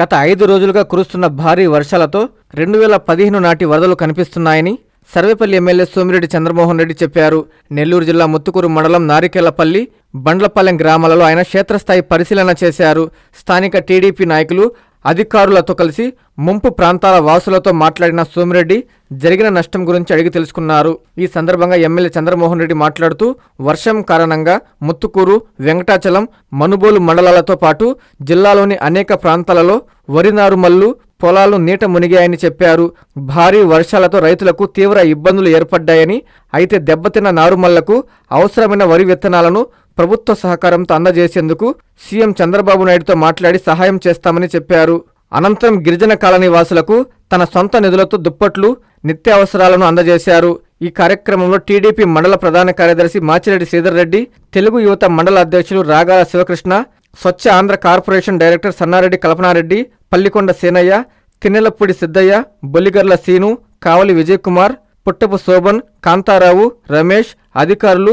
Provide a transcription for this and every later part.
గత ఐదు రోజులుగా కురుస్తున్న భారీ వర్షాలతో రెండు వేల పదిహేను నాటి వరదలు కనిపిస్తున్నాయని సర్వేపల్లి ఎమ్మెల్యే సోమిరెడ్డి చంద్రమోహన్ రెడ్డి చెప్పారు. నెల్లూరు జిల్లా ముత్తుకూరు మండలం నారికేళ్ళపల్లి బండ్లపాలెం గ్రామాలలో ఆయన క్షేత్రస్థాయి పరిశీలన చేశారు. స్థానిక టీడీపీ నాయకులు అధికారులతో కలిసి ముంపు ప్రాంతాల వాసులతో మాట్లాడిన సోమిరెడ్డి జరిగిన నష్టం గురించి అడిగి తెలుసుకున్నారు. ఈ సందర్భంగా ఎమ్మెల్యే చంద్రమోహన్ రెడ్డి మాట్లాడుతూ వర్షం కారణంగా ముత్తుకూరు వెంకటాచలం మనుబోలు మండలాలతో పాటు జిల్లాలోని అనేక ప్రాంతాలలో వరి నారుమల్లు పొలాలు నీట మునిగాయని చెప్పారు. భారీ వర్షాలతో రైతులకు తీవ్ర ఇబ్బందులు ఏర్పడ్డాయని అయితే దెబ్బతిన్న నారుమల్లకు అవసరమైన వరి విత్తనాలను ప్రభుత్వ సహకారంతో అందజేసేందుకు సీఎం చంద్రబాబు నాయుడుతో మాట్లాడి సహాయం చేస్తామని చెప్పారు. అనంతరం గిరిజన కాలనీ వాసులకు తన సొంత నిధులతో దుప్పట్లు నిత్యావసరాలను అందజేశారు. ఈ కార్యక్రమంలో టీడీపీ మండల ప్రధాన కార్యదర్శి మాచిరెడ్డి శ్రీధర్ రెడ్డి తెలుగు యువత మండల అధ్యక్షులు రాగాల శివకృష్ణ స్వచ్ఛ ఆంధ్ర కార్పొరేషన్ డైరెక్టర్ సన్నారెడ్డి కల్పనారెడ్డి పల్లికొండ సేనయ్య తిన్నెలపూడి సిద్దయ్య బొల్లిగర్ల సీను కావలి విజయ్ కుమార్ పుట్టపు శోభన్ కాంతారావు రమేష్ అధికారులు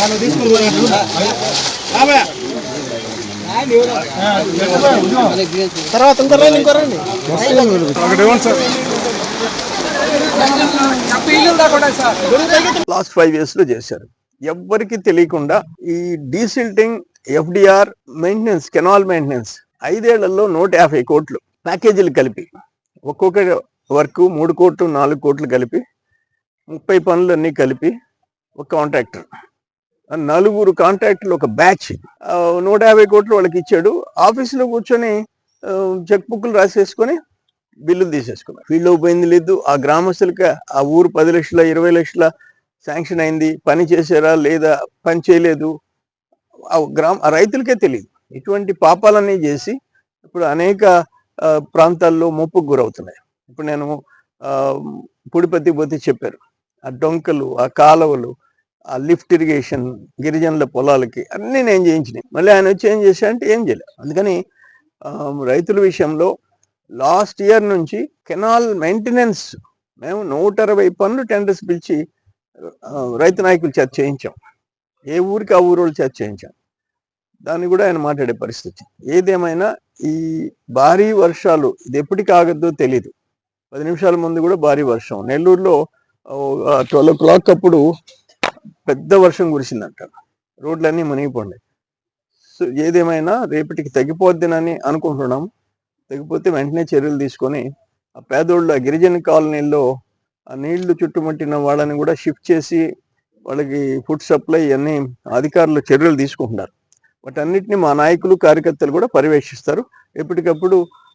కుమార్ దాంట్లో చేసి లాస్ట్ ఫైవ్ ఇయర్స్లో చేశారు. ఎవ్వరికి తెలియకుండా ఈ desilting FDR maintenance canal maintenance ఐదేళ్ళలో నూట యాభై కోట్లు ప్యాకేజీలు కలిపి ఒక్కొక్క వర్క్ మూడు కోట్లు నాలుగు కోట్లు కలిపి ముప్పై పనులు అన్ని కలిపి ఒక కాంట్రాక్టర్. నలుగురు కాంట్రాక్టులు ఒక బ్యాచ్ నూట యాభై కోట్లు వాళ్ళకి ఇచ్చాడు. ఆఫీసులో కూర్చొని చెక్ బుక్లు రాసేసుకొని బిల్లులు తీసేసుకున్నారు. ఫీల్డ్ పోయింది లేదు. ఆ గ్రామస్తులకి ఆ ఊరు పది లక్షల ఇరవై లక్షల శాంక్షన్ అయింది. పని చేశారా లేదా? పని చేయలేదు. ఆ గ్రామ ఆ రైతులకే తెలియదు. ఇటువంటి పాపాలన్నీ చేసి ఇప్పుడు అనేక ప్రాంతాల్లో ముప్పుకు గురవుతున్నాయి. ఇప్పుడు నేను పుడిపత్తి పోతే చెప్పారు. ఆ డొంకలు ఆ కాలువలు ఆ లిఫ్ట్ ఇరిగేషన్ గిరిజనుల పొలాలకి అన్నీ నేను చేయించినాయి. మళ్ళీ ఆయన వచ్చి ఏం చేశా అంటే ఏం చేయలేదు అందుకని రైతుల విషయంలో లాస్ట్ ఇయర్ నుంచి కెనాల్ మెయింటెనెన్స్ మేము నూట అరవై పనులు టెండర్స్ పిలిచి రైతు నాయకులు చేత చేయించాం. ఏ ఊరికి ఆ ఊరు వాళ్ళు చేత చేయించాం. దాన్ని కూడా ఆయన మాట్లాడే పరిస్థితి ఏదేమైనా ఈ భారీ వర్షాలు ఇది ఎప్పటికి ఆగద్దో తెలీదు. పది నిమిషాల ముందు కూడా భారీ వర్షం. నెల్లూరులో ట్వెల్వ్ ఓ క్లాక్ అప్పుడు పెద్ద వర్షం కురిసిందంట రోడ్లన్నీ మునిగిపోండి సో ఏదేమైనా రేపటికి తగ్గిపోద్దినని అనుకుంటున్నాం. తగ్గిపోతే వెంటనే చర్యలు తీసుకొని ఆ పేదోళ్ళ గిరిజన కాలనీల్లో ఆ నీళ్ళు చుట్టుముట్టిన వాళ్ళని కూడా షిఫ్ట్ చేసి వాళ్ళకి ఫుడ్ సప్లై అన్ని అధికారులు చర్యలు తీసుకుంటున్నారు. వాటన్నిటిని మా నాయకులు కార్యకర్తలు కూడా పర్యవేక్షిస్తారు. ఎప్పటికప్పుడు